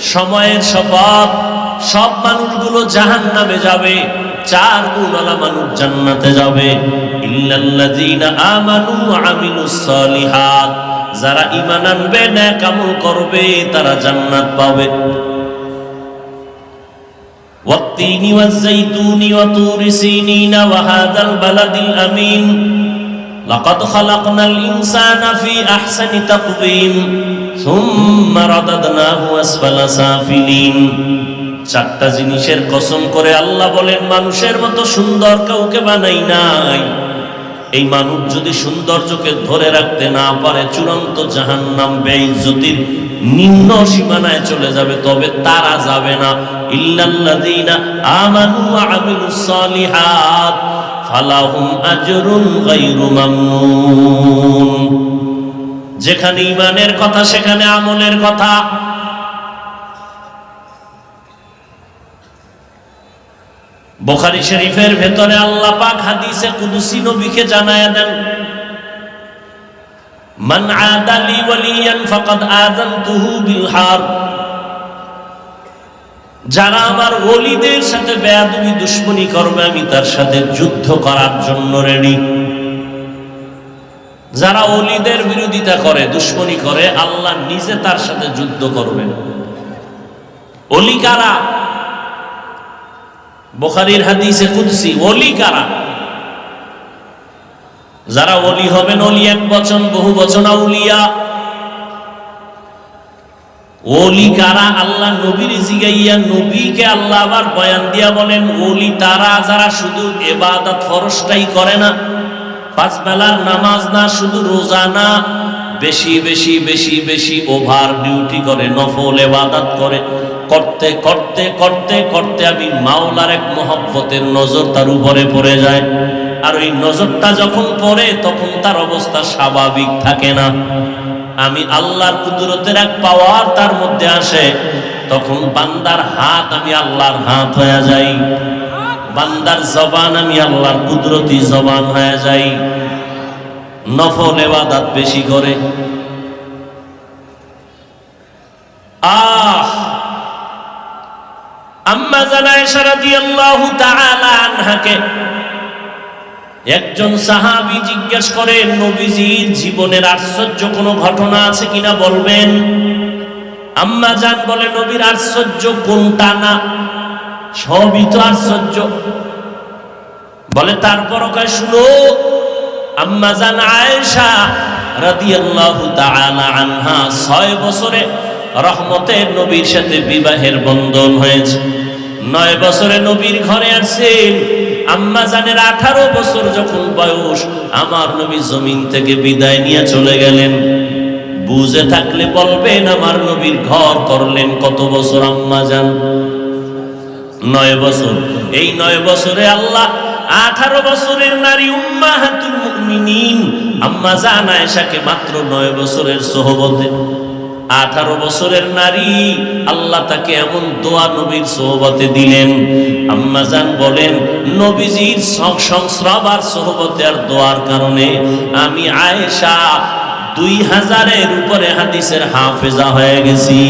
সময়ের স্বভাব, সব মানুষগুলো জাহান নামে যাবে, চার গুণওয়ালা মানুষ জান্নাতে যাবে। আমানু যারা ইমান আনবে নেক করবে, তারা জান্নাত পাবে। ওয়াত্তিনি ওয়াজ-জাইতুনি ওয়া আমিন। لقد خلقنا الإنسان في أحسن تقويم ثم رددناه أسفل سافلين চারটা জিনিসের কসম করে আল্লাহ বলেন মানুষের মতো সুন্দর কাউকে বানাই নাই এই মানুষ যদি সৌন্দর্যকে ধরে রাখতে না পারে চূড়ান্ত জাহান্নাম বেইজ্জতির নিম্ন সীমানায় চলে যাবে তবে তারা যাবে না ইল্লাল্লাযীনা আমানু ওয়া আমিলুস সালিহাত ফালাহুম আজরুন গায়রু মামনুন। যেখানে ইমানের কথা, সেখানে আমলের কথা। বুখারী শরীফের ভেতরে আল্লাহ পাক হাদিসে কুদসি নবীকে জানায়া দেন, মান আদালি ওয়ালিয়ান ফাকাদ আযানতুহু বিল হারব যারা আমার ওলিদের সাথে বেয়াদবি দুশ্মনী করবে, আমি তার সাথে যুদ্ধ করার জন্য রেডি যারা অলিদের বিরোধিতা করে, দুশ্মনী করে, আল্লাহ নিজে তার সাথে যুদ্ধ করবেন। অলি কারা? বোখারির হাদিসে কুদসি অলি কারা? যারা অলি হবেন অলি এক বচন, বহু বচন, আউলিয়া। ওলি কারা? আল্লাহ নবীর জিগাইয়া নবীকে আল্লাহ আবার বয়ান দিয়া বলেন, ওলি তারা যারা শুধু এবাদত ফরসটাই করে না, পাঁচ বেলার নামাজ না, শুধু রোজা না, বেশি বেশি বেশি বেশি ওভার ডিউটি করে, নফল এবাদত করে, করতে করতে করতে করতে আমি মাওলার এক মহব্বতের নজর তার উপরে পড়ে যায়। আর ওই নজরটা যখন পড়ে, তখন তার অবস্থা স্বাভাবিক থাকে না। আমি আল্লাহর কুদরতের এক পাওয়ার তার মধ্যে আসে, তখন বান্দার হাত আমি আল্লাহর হাত হয়ে যাই। বান্দার জবান আমি আল্লাহর কুদরতি জবান হয়ে যাই। নফল এবাদাত বেশি করে। আহ! আম্মা জানায় রাদিয়াল্লাহু তাআলা আনহাকে একজন সাহাবি জিজ্ঞেস করে নবীজির জীবনের আশ্চর্য কোনো ঘটনা আছে কিনা বলবেন? আম্মা জান বলে, নবীর আশ্চর্য কোনটা না? সবই তো আশ্চর্য। বলে তারপর কয়, শুনো, আম্মা জান আয়েশা রাদিয়াল্লাহু তাআলা আনহা ছয় বছরে রহমতের নবীর সাথে বিবাহের বন্ধন হয়েছে। নয় বছরে নবীর ঘরে আসছেন আম্মা জানের আঠারো বছর যখন বয়স, আমার নবী জমিন থেকে বিদায় নিয়ে চলে গেলেন। বুঝে থাকলে বলবেন, আমার নবীর ঘর করলেন কত বছর আম্মা যান নয় বছর। এই নয় বছরে আল্লাহ আঠারো বছরের নারী উম্মা উম্মাহাতুল মুমিনিন, আম্মা জান আয়েশাকে মাত্র নয় বছরের সোহবতে আঠারো বছরের নারী, আল্লাহ তাকে এমন দোয়া নবীর সোহবতে দিলেন। আম্মাজান বলেন, নবীজির সংস্রব আর সোহবতে আর দোয়ার কারণে আমি আয়েশা দুই হাজারের উপরে হাদিসের হাফেজা হয়ে গেছি।